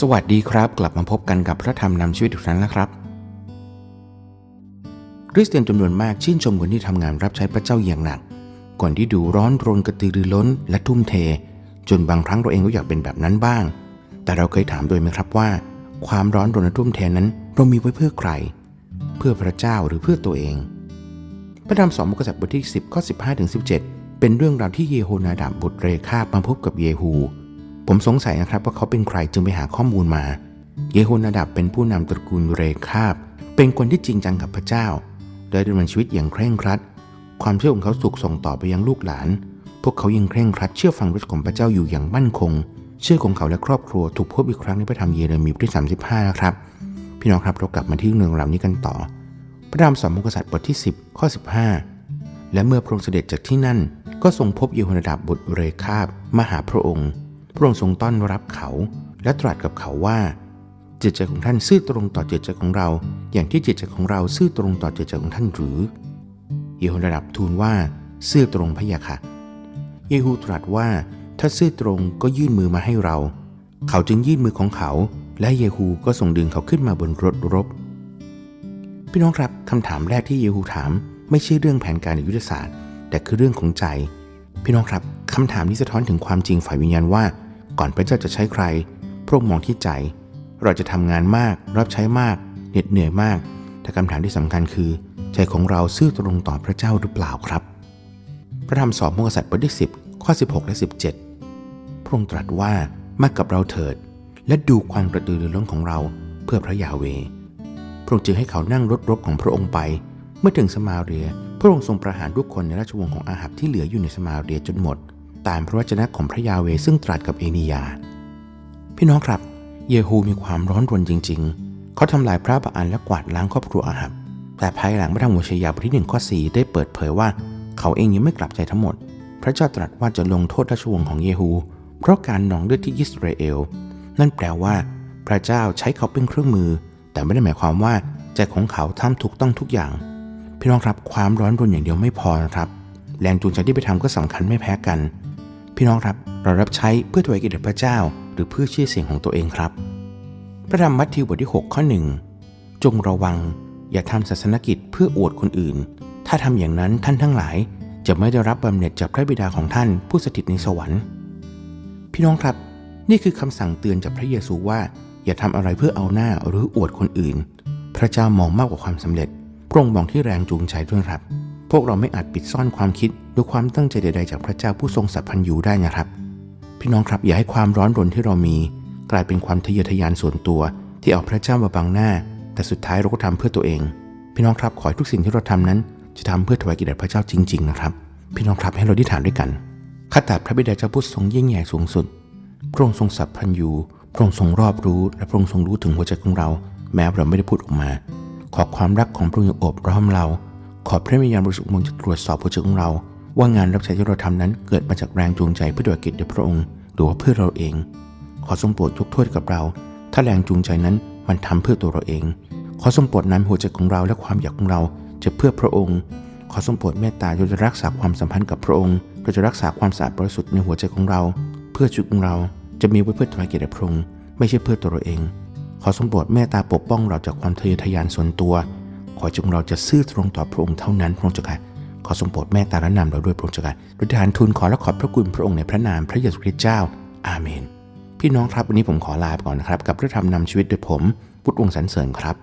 สวัสดีครับ กลับมาพบกันกับพระธรรมนำชีวิตทุกท่านนะครับ คริสเตียนจำนวนมากชื่นชมคนที่ทำงานรับใช้พระเจ้าอย่างหนัก ก่อนที่ดูร้อนรนกระตือรือร้น และทุ่มเท จนบางครั้งเราเองก็อยากเป็นแบบนั้นบ้าง แต่เราเคยถามโดยไหมครับว่า ความร้อนรนและทุ่มเทนั้น เรามีไว้เพื่อใคร เพื่อพระเจ้าหรือเพื่อตัวเอง พระธรรมสองมกษัตริย์บทที่ 10ข้อ15ถึง17 เป็นเรื่องราวที่เยโฮนาดาบบุตรเรคาบมาพบกับเยฮู ผมสงสัยนะครับว่าเขาเป็นใครจึงไปหาข้อมูลมา เยโฮนาดาบเป็นผู้นำตระกูลเรคาบ เป็นคนที่จริงจังกับพระเจ้า และดำเนินชีวิตอย่างเคร่งครัด ความเชื่อของเขาถูกส่งต่อไปยังลูกหลาน พวกเขายังเคร่งครัดเชื่อฟังพระของพระเจ้าอยู่อย่างมั่นคงชื่อของเขาและครอบครัวถูกพบอีกครั้งในพระธรรมเยเรมีบทที่35นะครับพี่น้องครับเรากลับมาที่เรื่องราวนี้กันต่อ พระธรรมสองมุกษัตริย์บทที่ 10 ข้อ 15 และเมื่อพระองค์เสด็จจากที่นั่น ก็ทรงพบเยโฮนาดาบบุตรเรคาบมาหาพระองค์ พระองค์ทรงต้อนรับเขา และตรัสกับเขาว่า จิตใจของท่านซื่อตรงต่อจิตใจของเรา อย่างที่จิตใจของเราซื่อตรงต่อจิตใจของท่านหรือ เยโฮนาดาบทูลว่า ซื่อตรงพะยะค่ะ เยฮูตรัสว่า ถ้าซื่อตรงก็ยื่นมือมาให้เรา เขาจึงยื่นมือของเขา และเยฮูก็ส่งดึงเขาขึ้นมาบนรถรบ พี่น้องครับคำถามแรกที่เยฮูถาม ไม่ใช่เรื่องแผนการหรือยุทธศาสตร์ แต่คือเรื่องของใจ พี่น้องครับคำถามนี้สะท้อนถึงความจริงฝ่ายวิญญาณว่า ก่อนพระเจ้าจะใช้ใคร พระองค์มองที่ใจ เราจะทำงานมาก รับใช้มากเหน็ดเหนื่อยมาก แต่คำถามที่สำคัญคือ ใจของเราซื่อตรงต่อพระเจ้าหรือเปล่าครับ พระธรรมสอนพระกษัตริย์บทที่ 10 ข้อ 16 และ 17 พระองค์ตรัสว่ามากับเราเถิด และดูความกระตือรือร้นของเราเพื่อพระยาเว พระองค์จึงให้เขานั่งรถรบของพระองค์ไป เมื่อถึงสมาเรีย พระองค์ทรงประหารทุกคนในราชวงศ์ของอาหับที่เหลืออยู่ในสมาเรียจนหมด ตามพระวจนะของพระยาเวซึ่งตรัสกับเอลียา พี่น้องครับ เยฮูมีความร้อนรนจริง ๆ เขาทำลายพระบาอันและกวาดล้างครอบครัวอาหับ แต่ภายหลังพระธรรมโมชยาบทที่หนึ่งข้อสี่ได้เปิดเผยว่า เขาเองยังไม่กลับใจทั้งหมด พระเจ้าตรัสว่าจะลงโทษราชวงศ์ของเยฮู เพราะการหนองเลือดที่อิสราเอล นั่นแปลว่า พระเจ้าใช้เขาเป็นเครื่องมือ แต่ไม่ได้หมายความว่าใจของเขาทำถูกต้องทุกอย่าง พี่น้องครับความร้อนรนอย่างเดียวไม่พอนะครับแรงจูงใจที่ไปทำก็สำคัญไม่แพ้กัน พี่น้องครับเรารับใช้เพื่อถวายเกียรติพระเจ้า หรือเพื่อชื่อเสียงของตัวเองครับ พระธรรมมัทธิวบทที่ 6 ข้อหนึ่งจงระวัง อย่าทำศาสนกิจเพื่ออวดคนอื่น ถ้าทำอย่างนั้นท่านทั้งหลายจะไม่ได้รับบำเหน็จจากพระบิดาของท่านผู้สถิตในสวรรค์ พี่น้องครับ นี่คือคำสั่งเตือนจากพระเยซูว่า อย่าทำอะไรเพื่อเอาหน้าหรืออวดคนอื่น พระเจ้ามองมากกว่าความสำเร็จพระองค์มองที่แรงจูงใจด้วยครับ วกเราไม่อาจปิดซ่อนความคิดหรือความตั้งใจใด ๆ จากพระเจ้าผู้ทรงสัพพัญญูได้นะครับ พี่น้องครับอย่าให้ความร้อนรนที่เรามี กลายเป็นความทะเยอทะยานส่วนตัว ที่เอาพระเจ้ามาบังหน้า แต่สุดท้ายเราก็ทำเพื่อตัวเอง พี่น้องครับขอให้ทุกสิ่งที่เราทำนั้น จะทำเพื่อถวายเกียรติแด่พระเจ้าจริง ๆ นะครับ พี่น้องครับให้เราได้ฐานด้วยกันข้าแต่พระบิดาเจ้าผู้ทรงยิ่งใหญ่สูงสุดพระองค์ทรงสัพพัญญูพระองค์ทรงรอบรู้ และพระองค์ทรงรู้ถึงหัวใจของเรา แม้เราไม่ได้พูดออกมา ขอความรักของพระองค์อบล้อมเรา ขอพระวิญญาณบริสุทธิ์มงจะตรวจสอบหัวใจของเรา ว่างานรับใช้ที่เราทำนั้นเกิดมาจากแรงจูงใจเพื่อถวายเกียรติแด่พระองค์ หรือว่าเพื่อเราเอง ขอทรงโปรดยกโทษกับเรา ถ้าแรงจูงใจนั้นมันทำเพื่อตัวเราเอง ขอทรงโปรดนำหัวใจของเราและความอยากของเราจะเพื่อพระองค์ ขอทรงโปรดเมตตาเราจะรักษาความสัมพันธ์กับพระองค์เราจะรักษาความสะอาดบริสุทธิ์ในหัวใจของเรา เพื่อจุดของเราจะมีไว้เพื่อถวายเกียรติพระองค์ไม่ใช่เพื่อตัวเราเอง ขอทรงโปรดเมตตาปกป้องเราจากความทะเยอทะยานส่วนตัว ขอจงเราจะซื่อตรงต่อพระองค์เท่านั้นพระองค์เจ้าค่ะขอทรงโปรดแม่ตาและนำเราด้วยพระองค์เจ้าค่ะด้วยทานทูลขอและขอบพระคุณพระองค์ในพระนามพระเยซูคริสต์เจ้า อาเมน พี่น้องครับวันนี้ผมขอลาไปก่อนนะครับ กับเรื่องทำนำชีวิตโดยผมพุทธวงศ์สันเสริญครับ